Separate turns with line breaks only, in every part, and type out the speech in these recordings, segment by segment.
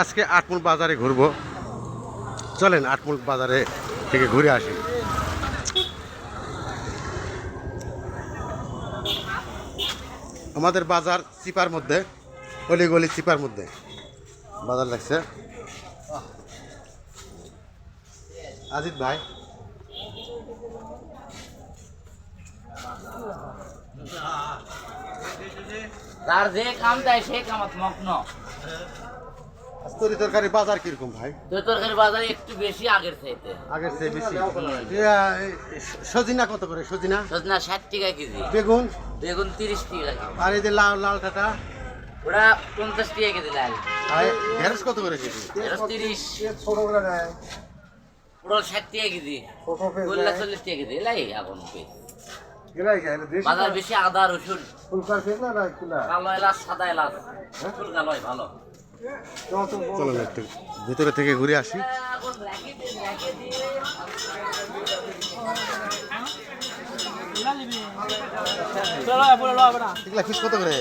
আজকে আটমুল বাজারে ঘুরবো। চলেন আটমুল বাজারে থেকে ঘুরে আসি। আমাদের বাজার চিপার মধ্যে, অলি গলি চিপার মধ্যে। বাজার লাগছে। আজিত ভাই।
তার যে কাম দেয় সে কামাত মগ্ন।
তরি তরকারি বাজার কীরকম ভাই?
তো তরকারি বাজারে একটু বেশি আগের চাইতে।
আগের চেয়ে বেশি। সজিনা কত করে সজিনা?
সজনা ষাট টাকা কেজি।
বেগুন?
বেগুন তিরিশ টাকা
আর এই যে লাল লাল টাটা
ওরা পঞ্চাশ টাকা কেজি লাল।
আর ঢেঁড়স কত করে কেজি?
এটা তিরিশ। ওরা ষাট টাকা কেজি। গোল্লা চল্লিশ টাকা কেজি এলাই এখন বাজার বেশি আদা রসুন। কালো এলাচ সাদা এলাচ। ফুল কালো ভালো।
চলুন একটু ভিতরে থেকে ঘুরে আসি। এগুলা ফিস কত করে?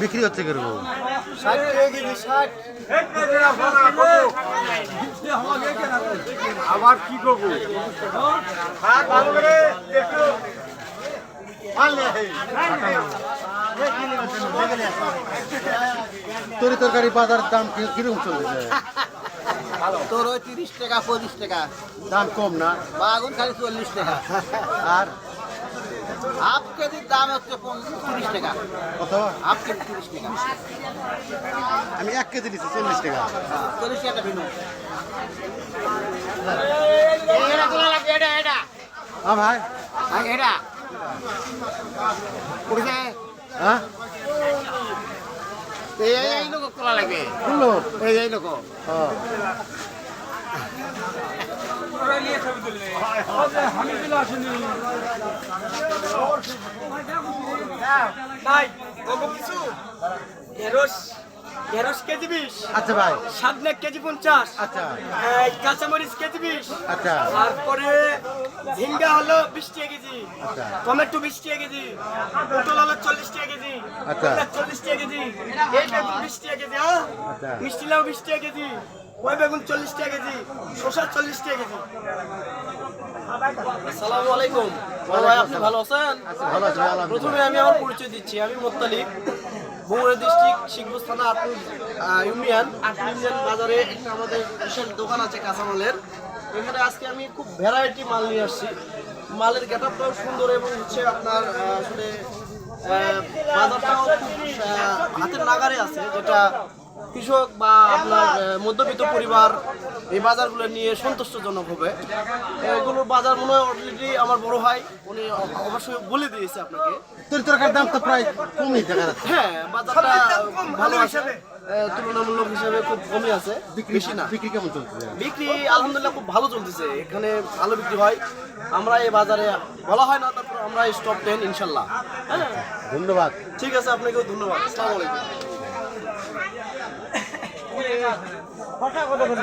বিক্রি হচ্ছে কীরকম?
আবার কি করব?
তরি তরকারি বাজার দাম কি- কীরকম চলছে?
তোর ওই তিরিশ টাকা পঁচিশ টাকা।
দাম কম না?
বাগুন খালি চল্লিশ টাকা।
আর
হাফ কেজির দাম হচ্ছে তিরিশ টাকা।
কত?
হাফ কেজি তিরিশ টাকা।
আমি এক কেজি নিচ্ছি চল্লিশ টাকা।
চল্লিশ টাকা ভিন্ন।
হ্যাঁ ভাই।
এটা।
হ্যাঁ?
এই লোক তোলা লাগবে। এই লোক
হ্যাঁ। আচ্ছা। ভাই
সামনে কেজি পঞ্চাশ
আচ্ছা
কাঁচামরিচ কেজি বিশ।
আচ্ছা।
তারপরে ঝিঙ্গা হলো বিশ টাকা কেজি
আচ্ছা।
টমেটো বিশ টাকা কেজি পটল হলো চল্লিশ টাকা কেজি
আচ্ছা।
চল্লিশ টাকা কেজি এই বেগুন বিশ টাকা কেজি হ্যাঁ?
আচ্ছা।
মিষ্টি লাউ বিশ টাকা কেজি ওই বেগুন চল্লিশ টাকা কেজি শসা চল্লিশ টাকা কেজি।
আসসালামু আলাইকুম। বড় ভাই আপনি ভালো আছেন?
ভালো আছে ভাই,
প্রথমে আমি আমার পরিচয় দিচ্ছি। আমি মোত্তালিব বগুড়া ডিস্ট্রিক্ট থানা ইউনিয়ন ইউনিয়ন বাজারে একটা আমাদের বিশাল দোকান আছে কাঁচামালের। এখানে আজকে আমি খুব ভ্যারাইটি মাল নিয়ে আসছি। মালের গেট গেটআপটাও সুন্দর এবং হচ্ছে আপনার আসলে বাজারটাও খুব হাতের নাগারে আছে। যেটা কৃষক বা আপনার মধ্যবিত্ত পরিবার এই বাজারগুলো নিয়ে সন্তুষ্টজনক হবে। এগুলোর বাজার মনে হয় অলরেডি আমার বড় ভাই উনি অবশ্যই বলে দিয়েছে আপনাকে।
তরি তরকারির দাম তো প্রায় কমই দেখা যাচ্ছে।
হ্যাঁ বাজারটা ভালো আছে। তুলনামূলক হিসাবে খুব কমই আছে বেশি না।
বিক্রি কেমন চলতেছে
বিক্রি আলহামদুলিল্লাহ খুব ভালো চলতেছে এখানে ভালো বিক্রি হয়। আমরা এই বাজারে বলা হয় না তারপর আমরা স্টপ টেন ইনশাল্লাহ। হ্যাঁ।
ধন্যবাদ।
ঠিক আছে আপনাকেও ধন্যবাদ। আসসালামু আলাইকুম।
কথা কথা বলি